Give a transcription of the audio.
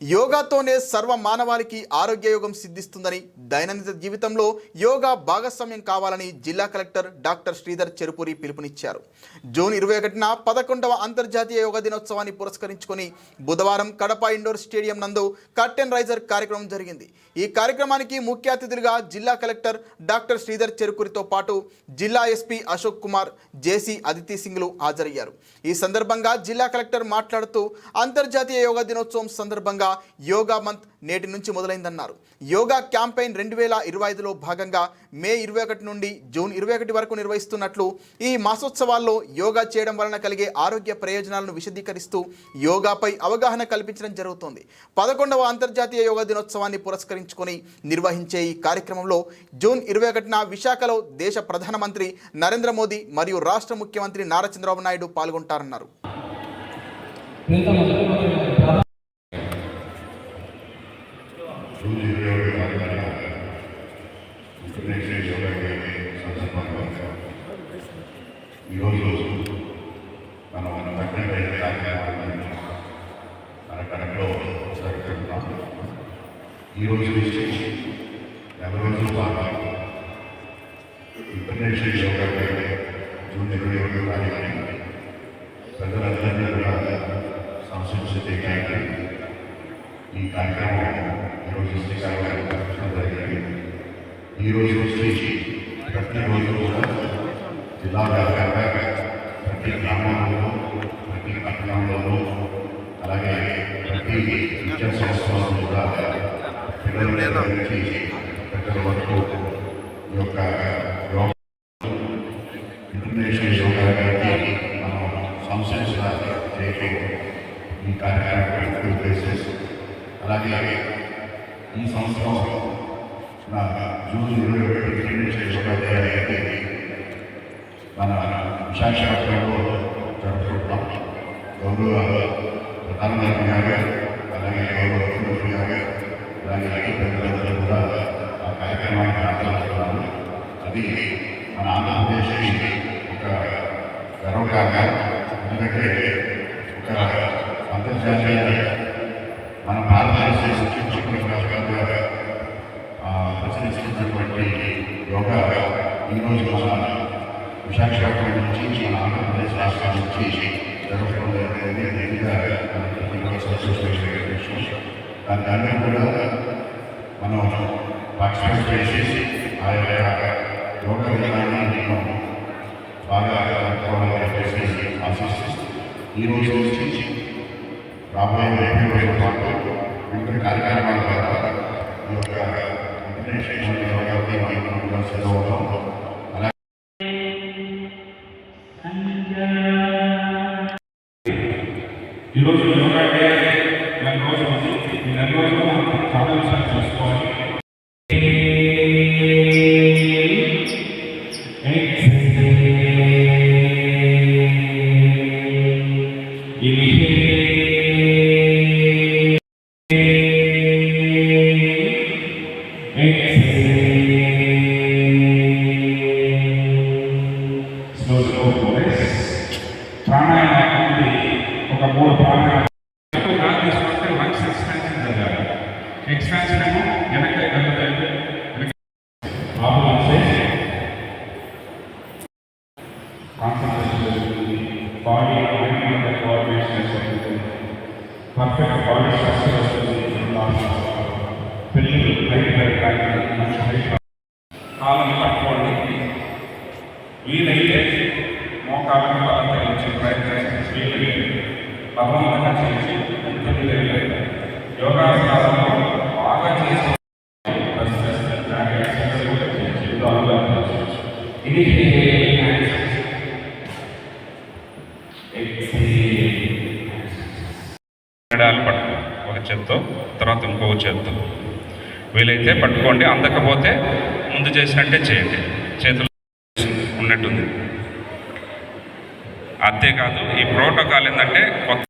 యోగాతోనే సర్వ మానవాళికి ఆరోగ్య యోగం సిద్ధిస్తుందని దైనందిన జీవితంలో యోగా భాగస్వామ్యం కావాలని జిల్లా కలెక్టర్ డాక్టర్ శ్రీధర్ చెరుపూరి పిలుపునిచ్చారు. జూన్ ఇరవై ఒకటిన పదకొండవ అంతర్జాతీయ యోగా దినోత్సవాన్ని పురస్కరించుకొని బుధవారం కడప ఇండోర్ స్టేడియం నందు కర్టెన్ రైజర్ కార్యక్రమం జరిగింది. ఈ కార్యక్రమానికి ముఖ్య అతిథులుగా జిల్లా కలెక్టర్ డాక్టర్ శ్రీధర్ చెరుకూరితో పాటు జిల్లా ఎస్పీ అశోక్ కుమార్ జేసీ అదితి సింగ్లు హాజరయ్యారు. ఈ సందర్భంగా జిల్లా కలెక్టర్ మాట్లాడుతూ అంతర్జాతీయ యోగా దినోత్సవం సందర్భంగా యోగా మంత్ నేటి నుంచి మొదలైందన్నారు. యోగా క్యాంపెయిన్ రెండు వేల ఇరవై ఐదులో భాగంగా మే ఇరవై ఒకటి నుండి జూన్ ఇరవై ఒకటి వరకు నిర్వహిస్తున్నట్లు ఈ మాసోత్సవాల్లో యోగా చేయడం వలన కలిగే ఆరోగ్య ప్రయోజనాలను విశదీకరిస్తూ యోగాపై అవగాహన కల్పించడం జరుగుతోంది. పదకొండవ అంతర్జాతీయ యోగా దినోత్సవాన్ని పురస్కరించుకొని నిర్వహించే ఈ కార్యక్రమంలో జూన్ ఇరవై ఒకటిన విశాఖలో దేశ ప్రధానమంత్రి నరేంద్ర మోదీ మరియు రాష్ట్ర ముఖ్యమంత్రి నారా చంద్రబాబు నాయుడు పాల్గొంటారన్నారు. ఈరోజు మనం మన దగ్గర మన కడపలో జరుపుకుంటున్నాం ఈరోజు నుంచి నెల రోజుల పాటు ఇంటర్నేషనల్ యోగా డే జూన్ ఇరవై ఒకటి తారీఖున ప్రజలందరినీ కూడా సంస్కృతి ఈ కార్యక్రమం ఈరోజు శ్రీకాకుళం జరపడం జరిగింది ఈ రోజు నుంచి ప్రతిరోజు కూడా జిల్లా వ్యాప్తంగా ప్రతి గ్రామంలో ప్రతి పట్టణంలోనూ అలాగే ప్రతి విద్యా సంస్థలలో కూడా పిల్లల దగ్గర నుంచి పెద్దల వరకు ఈ యొక్క యోగా ఇంటర్నేషనల్ యోగా డేకి మనం సంస్థ చేయటం ఈ కార్యక్రమం బేసిస్ అలాగే ఈ సంవత్సరం నా జూన్ ఇరవై ఒకటి ఇంటర్నేషనల్ యోగా మన విశాఖపట్నంలో జరుపుకుంటాం గౌరవ ప్రధానమంత్రి గారు అలాగే గౌరవ ముఖ్యమంత్రి గారు అలాగే ఐటీ పెద్దలందరూ కూడా ఆ కార్యక్రమానికి హాజరవుతున్నారు అది మన ఆంధ్రప్రదేశ్ ఒక గర్వకారణం. ఎందుకంటే ఒక అంతర్జాతీయ మన భారతదేశ భారతదేశం ద్వారా ప్రచురించినటువంటి యోగా ఈరోజు మన విశాఖపట్నం నుంచి మన ఆంధ్రప్రదేశ్ రాష్ట్రం నుంచి జరగడం జరిగింది దీనిగా దాని దాన్ని కూడా మనం పార్టిసిపేట్ చేసి ఆ యొక్క యోగ విధానాన్ని మనం బాగా అనుకోవాలని చెప్పేసి ఆశిస్తున్నాం ఈ నుంచి రాబోయే పాటు కార్యక్రమాల ద్వారా ఈ యొక్క ఇంటర్నేషనల్ యోగా ఈరోజు యోగా డే నెల రోజులు ఈ నెల రోజులు మనం చాలా విషయాలు ఎక్స్పాన్షన్ ఏమో వెనక్కి వెళ్ళలేదు లోపల body coordination perfect body structure వస్తుంది. పిల్లలు హైట్ హైట్ కాలం వీలైతే బలం బలవంతంగా చేసి ఎంత వీలైతే పట్టుకో ఒక చేత్తో తర్వాత ఇంకొక చేత్తో. వీలైతే పట్టుకోండి అందకపోతే ముందు చేసినట్టే చేయండి. చేతులు ఉన్నట్టుంది. అంతేకాదు ఈ ప్రోటోకాల్ ఏంటంటే కొత్త